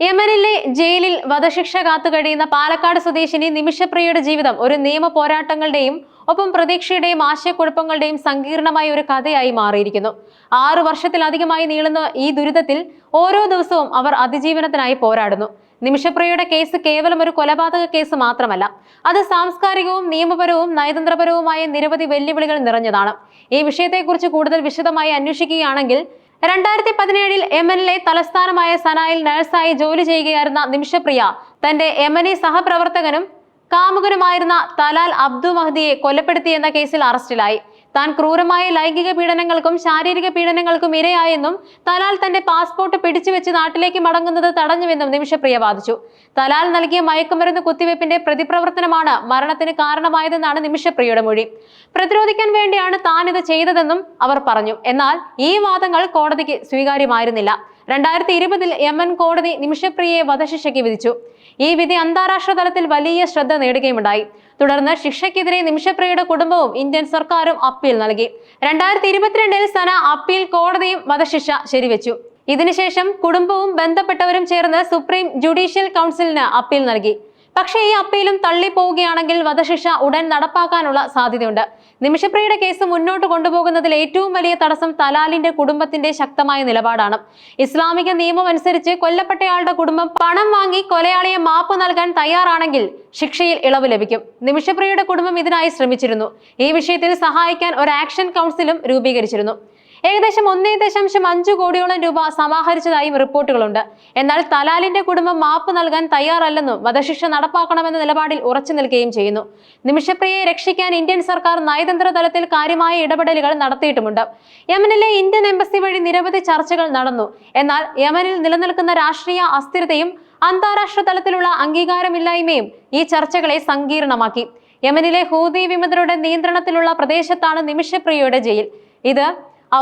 യമനിലെ ജയിലിൽ വധശിക്ഷ കാത്തുകഴിയുന്ന പാലക്കാട് സ്വദേശിനി നിമിഷപ്രിയയുടെ ജീവിതം ഒരു നിയമ പോരാട്ടങ്ങളുടെയും ഒപ്പം പ്രതീക്ഷയുടെയും ആശയക്കുഴപ്പങ്ങളുടെയും സങ്കീർണമായ ഒരു കഥയായി മാറിയിരിക്കുന്നു. ആറു വർഷത്തിലധികമായി നീളുന്ന ഈ ദുരിതത്തിൽ ഓരോ ദിവസവും അവർ അതിജീവനത്തിനായി പോരാടുന്നു. നിമിഷപ്രിയയുടെ കേസ് കേവലം ഒരു കൊലപാതക കേസ് മാത്രമല്ല അത് സാംസ്കാരികവും നിയമപരവും നയതന്ത്രപരവുമായ നിരവധി വെല്ലുവിളികൾ നിറഞ്ഞതാണ്. ഈ വിഷയത്തെക്കുറിച്ച് കൂടുതൽ വിശദമായി അന്വേഷിക്കുകയാണെങ്കിൽ രണ്ടായിരത്തി പതിനേഴിൽ യമനിലെ തലസ്ഥാനമായ സനായിൽ നഴ്സായി ജോലി ചെയ്യുകയായിരുന്ന നിമിഷപ്രിയ തന്റെ യമനി സഹപ്രവർത്തകനും കാമുകനുമായിരുന്ന തലാൽ അബ്ദു മഹദിയെ കൊലപ്പെടുത്തിയെന്ന കേസിൽ അറസ്റ്റിലായി. താൻ ക്രൂരമായ ലൈംഗിക പീഡനങ്ങൾക്കും ശാരീരിക പീഡനങ്ങൾക്കും ഇരയായെന്നും തലാൽ തന്റെ പാസ്പോർട്ട് പിടിച്ചുവെച്ച് നാട്ടിലേക്ക് മടങ്ങുന്നത് തടഞ്ഞുവെന്നും നിമിഷപ്രിയ വാദിച്ചു. തലാൽ നൽകിയ മയക്കുമരുന്ന് കുത്തിവയ്പ്പിന്റെ പ്രതിപ്രവർത്തനമാണ് മരണത്തിന് കാരണമായതെന്നാണ് നിമിഷപ്രിയയുടെ മൊഴി. പ്രതിരോധിക്കാൻ വേണ്ടിയാണ് താൻ ഇത് ചെയ്തതെന്നും അവർ പറഞ്ഞു. എന്നാൽ ഈ വാദങ്ങൾ കോടതിക്ക് സ്വീകാര്യമായിരുന്നില്ല. രണ്ടായിരത്തി ഇരുപതിൽ യമൻ കോടതി നിമിഷപ്രിയയെ വധശിക്ഷയ്ക്ക് വിധിച്ചു. ഈ വിധി അന്താരാഷ്ട്ര തലത്തിൽ വലിയ ശ്രദ്ധ നേടുകയുമുണ്ടായി. തുടർന്ന് ശിക്ഷയ്ക്കെതിരെ നിമിഷപ്രിയയുടെ കുടുംബവും ഇന്ത്യൻ സർക്കാരും അപ്പീൽ നൽകി. രണ്ടായിരത്തി ഇരുപത്തിരണ്ടിൽ സന അപ്പീൽ കോടതിയും വധശിക്ഷ ശരിവെച്ചു. ഇതിനുശേഷം കുടുംബവും ബന്ധപ്പെട്ടവരും ചേർന്ന് സുപ്രീം ജുഡീഷ്യൽ കൗൺസിലിന് അപ്പീൽ നൽകി. പക്ഷേ ഈ അപ്പീലും തള്ളിപ്പോവുകയാണെങ്കിൽ വധശിക്ഷ ഉടൻ നടപ്പാക്കാനുള്ള സാധ്യതയുണ്ട്. നിമിഷപ്രിയയുടെ കേസ് മുന്നോട്ട് കൊണ്ടുപോകുന്നതിൽ ഏറ്റവും വലിയ തടസ്സം തലാലിന്റെ കുടുംബത്തിന്റെ ശക്തമായ നിലപാടാണ്. ഇസ്ലാമിക നിയമം അനുസരിച്ച് കൊല്ലപ്പെട്ടയാളുടെ കുടുംബം പണം വാങ്ങി കൊലയാളിയെ മാപ്പ് നൽകാൻ തയ്യാറാണെങ്കിൽ ശിക്ഷയിൽ ഇളവ് ലഭിക്കും. നിമിഷപ്രിയയുടെ കുടുംബം ഇതിനായി ശ്രമിച്ചിരുന്നു. ഈ വിഷയത്തിൽ സഹായിക്കാൻ ഒരു ആക്ഷൻ കൗൺസിലും രൂപീകരിച്ചിരുന്നു. ഏകദേശം ഒന്നേ ദശാംശം അഞ്ചു കോടിയോളം രൂപ സമാഹരിച്ചതായും റിപ്പോർട്ടുകളുണ്ട്. എന്നാൽ തലാലിന്റെ കുടുംബം മാപ്പ് നൽകാൻ തയ്യാറല്ലെന്നും വധശിക്ഷ നടപ്പാക്കണമെന്ന നിലപാടിൽ ഉറച്ചു നിൽക്കുകയും ചെയ്യുന്നു. നിമിഷപ്രിയയെ രക്ഷിക്കാൻ ഇന്ത്യൻ സർക്കാർ നയതന്ത്ര തലത്തിൽ കാര്യമായ ഇടപെടലുകൾ നടത്തിയിട്ടുമുണ്ട്. യമനിലെ ഇന്ത്യൻ എംബസി വഴി നിരവധി ചർച്ചകൾ നടന്നു. എന്നാൽ യമനിൽ നിലനിൽക്കുന്ന രാഷ്ട്രീയ അസ്ഥിരതയും അന്താരാഷ്ട്ര തലത്തിലുള്ള അംഗീകാരമില്ലായ്മയും ഈ ചർച്ചകളെ സങ്കീർണമാക്കി. യമനിലെ ഹൂതി വിമതരുടെ നിയന്ത്രണത്തിലുള്ള പ്രദേശത്താണ് നിമിഷപ്രിയയുടെ ജയിൽ. ഇത്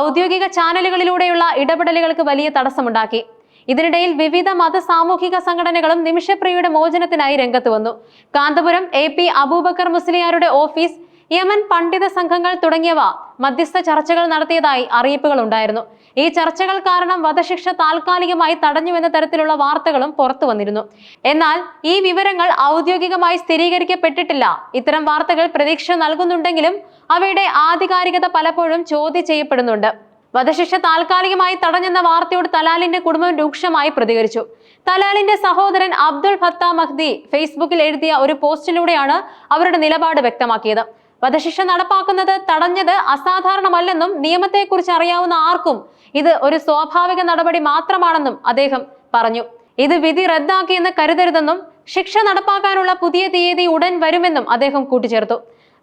ഔദ്യോഗിക ചാനലുകളിലൂടെയുള്ള ഇടപെടലുകൾക്ക് വലിയ തടസ്സമുണ്ടാക്കി. ഇതിനിടയിൽ വിവിധ മത സാമൂഹിക സംഘടനകളും നിമിഷപ്രിയയുടെ മോചനത്തിനായി രംഗത്ത് വന്നു. കാന്തപുരം എ പി അബൂബക്കർ മുസ്ലിയാരുടെ ഓഫീസ് യമൻ പണ്ഡിത സംഘങ്ങൾ തുടങ്ങിയവ മധ്യസ്ഥ ചർച്ചകൾ നടത്തിയതായി അറിയിപ്പുകൾ ഉണ്ടായിരുന്നു ഈ ചർച്ചകൾ കാരണം വധശിക്ഷ താൽക്കാലികമായി തടഞ്ഞുവെന്ന തരത്തിലുള്ള വാർത്തകളും പുറത്തു വന്നിരുന്നു. എന്നാൽ ഈ വിവരങ്ങൾ ഔദ്യോഗികമായി സ്ഥിരീകരിക്കപ്പെട്ടിട്ടില്ല. ഇത്തരം വാർത്തകൾ പ്രതീക്ഷ നൽകുന്നുണ്ടെങ്കിലും അവയുടെ ആധികാരികത പലപ്പോഴും ചോദ്യം ചെയ്യപ്പെടുന്നുണ്ട്. വധശിക്ഷ താൽക്കാലികമായി തടഞ്ഞെന്ന വാർത്തയോട് തലാലിന്റെ കുടുംബം രൂക്ഷമായി പ്രതികരിച്ചു. തലാലിന്റെ സഹോദരൻ അബ്ദുൾ ഫത്ത മഹ്ദി ഫേസ്ബുക്കിൽ എഴുതിയ ഒരു പോസ്റ്റിലൂടെയാണ് അവരുടെ നിലപാട് വ്യക്തമാക്കിയത്. വധശിക്ഷ നടപ്പാക്കുന്നത് തടഞ്ഞത് അസാധാരണമല്ലെന്നും നിയമത്തെക്കുറിച്ച് അറിയാവുന്ന ആർക്കും ഇത് ഒരു സ്വാഭാവിക നടപടി മാത്രമാണെന്നും അദ്ദേഹം പറഞ്ഞു. ഇത് വിധി റദ്ദാക്കിയെന്ന് കരുതരുതെന്നും ശിക്ഷ നടപ്പാക്കാനുള്ള പുതിയ തീയതി ഉടൻ വരുമെന്നും അദ്ദേഹം കൂട്ടിച്ചേർത്തു.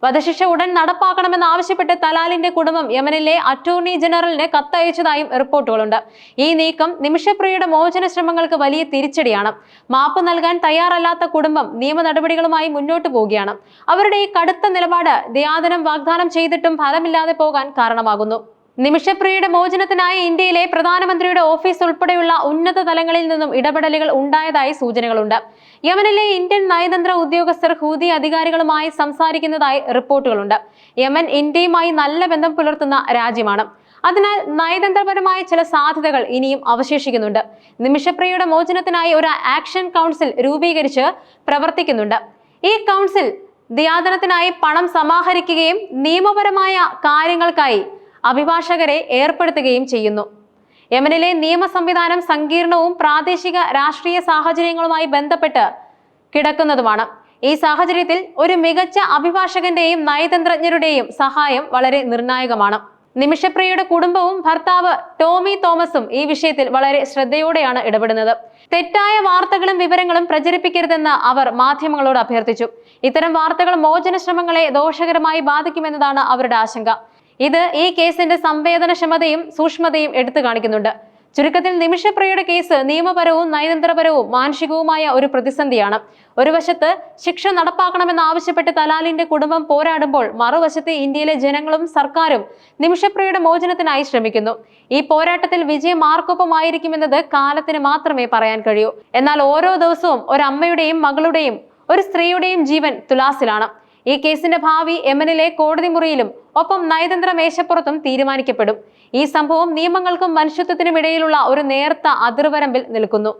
വധശിക്ഷ ഉടൻ നടപ്പാക്കണമെന്ന് ആവശ്യപ്പെട്ട് തലാലിന്റെ കുടുംബം യമനിലെ അറ്റോർണി ജനറലിന് കത്തയച്ചതായും റിപ്പോർട്ടുകളുണ്ട്. ഈ നീക്കം നിമിഷപ്രിയയുടെ മോചന ശ്രമങ്ങൾക്ക് വലിയ തിരിച്ചടിയാണ്. മാപ്പ് നൽകാൻ തയ്യാറല്ലാത്ത കുടുംബം നിയമ നടപടികളുമായി മുന്നോട്ടു പോവുകയാണ്. അവരുടെ ഈ കടുത്ത നിലപാട് ദയാദനം വാഗ്ദാനം ചെയ്തിട്ടും ഫലമില്ലാതെ പോകാൻ കാരണമാകുന്നു. നിമിഷപ്രിയയുടെ മോചനത്തിനായി ഇന്ത്യയിലെ പ്രധാനമന്ത്രിയുടെ ഓഫീസ് ഉൾപ്പെടെയുള്ള ഉന്നത തലങ്ങളിൽ നിന്നും ഇടപെടലുകൾ ഉണ്ടായതായി സൂചനകളുണ്ട്. യമനിലെ ഇന്ത്യൻ നയതന്ത്ര ഉദ്യോഗസ്ഥർ ഹൂതി അധികാരികളുമായി സംസാരിക്കുന്നതായി റിപ്പോർട്ടുകളുണ്ട്. യമൻ ഇന്ത്യയുമായി നല്ല ബന്ധം പുലർത്തുന്ന രാജ്യമാണ്. അതിനാൽ നയതന്ത്രപരമായ ചില സാധ്യതകൾ ഇനിയും അവശേഷിക്കുന്നുണ്ട്. നിമിഷപ്രിയയുടെ മോചനത്തിനായി ഒരു ആക്ഷൻ കൗൺസിൽ രൂപീകരിച്ച് പ്രവർത്തിക്കുന്നുണ്ട്. ഈ കൗൺസിൽ ദിയാദനത്തിനായി പണം സമാഹരിക്കുകയും നിയമപരമായ കാര്യങ്ങൾക്കായി അഭിഭാഷകരെ ഏർപ്പെടുത്തുകയും ചെയ്യുന്നു. യമനിലെ നിയമ സംവിധാനം സങ്കീർണവും പ്രാദേശിക രാഷ്ട്രീയ സാഹചര്യങ്ങളുമായി ബന്ധപ്പെട്ട് കിടക്കുന്നതുമാണ്. ഈ സാഹചര്യത്തിൽ ഒരു മികച്ച അഭിഭാഷകന്റെയും നയതന്ത്രജ്ഞരുടെയും സഹായം വളരെ നിർണായകമാണ്. നിമിഷപ്രിയയുടെ കുടുംബവും ഭർത്താവ് ടോമി തോമസും ഈ വിഷയത്തിൽ വളരെ ശ്രദ്ധയോടെയാണ് ഇടപെടുന്നത്. തെറ്റായ വാർത്തകളും വിവരങ്ങളും പ്രചരിപ്പിക്കരുതെന്ന് അവർ മാധ്യമങ്ങളോട് അഭ്യർത്ഥിച്ചു. ഇത്തരം വാർത്തകൾ മോചന ശ്രമങ്ങളെ ദോഷകരമായി ബാധിക്കുമെന്നതാണ് അവരുടെ ആശങ്ക. ഇത് ഈ കേസിന്റെ സംവേദനക്ഷമതയും സൂക്ഷ്മതയും എടുത്തു കാണിക്കുന്നുണ്ട്. ചുരുക്കത്തിൽ നിമിഷപ്രിയയുടെ കേസ് നിയമപരവും നയതന്ത്രപരവും മാനുഷികവുമായ ഒരു പ്രതിസന്ധിയാണ്. ഒരു വശത്ത് ശിക്ഷ നടപ്പാക്കണമെന്ന് ആവശ്യപ്പെട്ട് തലാലിന്റെ കുടുംബം പോരാടുമ്പോൾ മറുവശത്ത് ഇന്ത്യയിലെ ജനങ്ങളും സർക്കാരും നിമിഷപ്രിയയുടെ മോചനത്തിനായി ശ്രമിക്കുന്നു. ഈ പോരാട്ടത്തിൽ വിജയം ആർക്കൊപ്പമായിരിക്കുമെന്നത് കാലത്തിന് മാത്രമേ പറയാൻ കഴിയൂ. എന്നാൽ ഓരോ ദിവസവും ഒരു അമ്മയുടെയും മകളുടെയും ഒരു സ്ത്രീയുടെയും ജീവൻ തുലാസിലാണ്. ഈ കേസിന്റെ ഭാവി എമനിലെ കോടതി മുറിയിലും ഒപ്പം നയതന്ത്ര മേശപ്പുറത്തും തീരുമാനിക്കപ്പെടും. ഈ സംഭവം നിയമങ്ങൾക്കും മനുഷ്യത്വത്തിനും ഇടയിലുള്ള ഒരു നേർത്ത അതിർവരമ്പിൽ നിൽക്കുന്നു.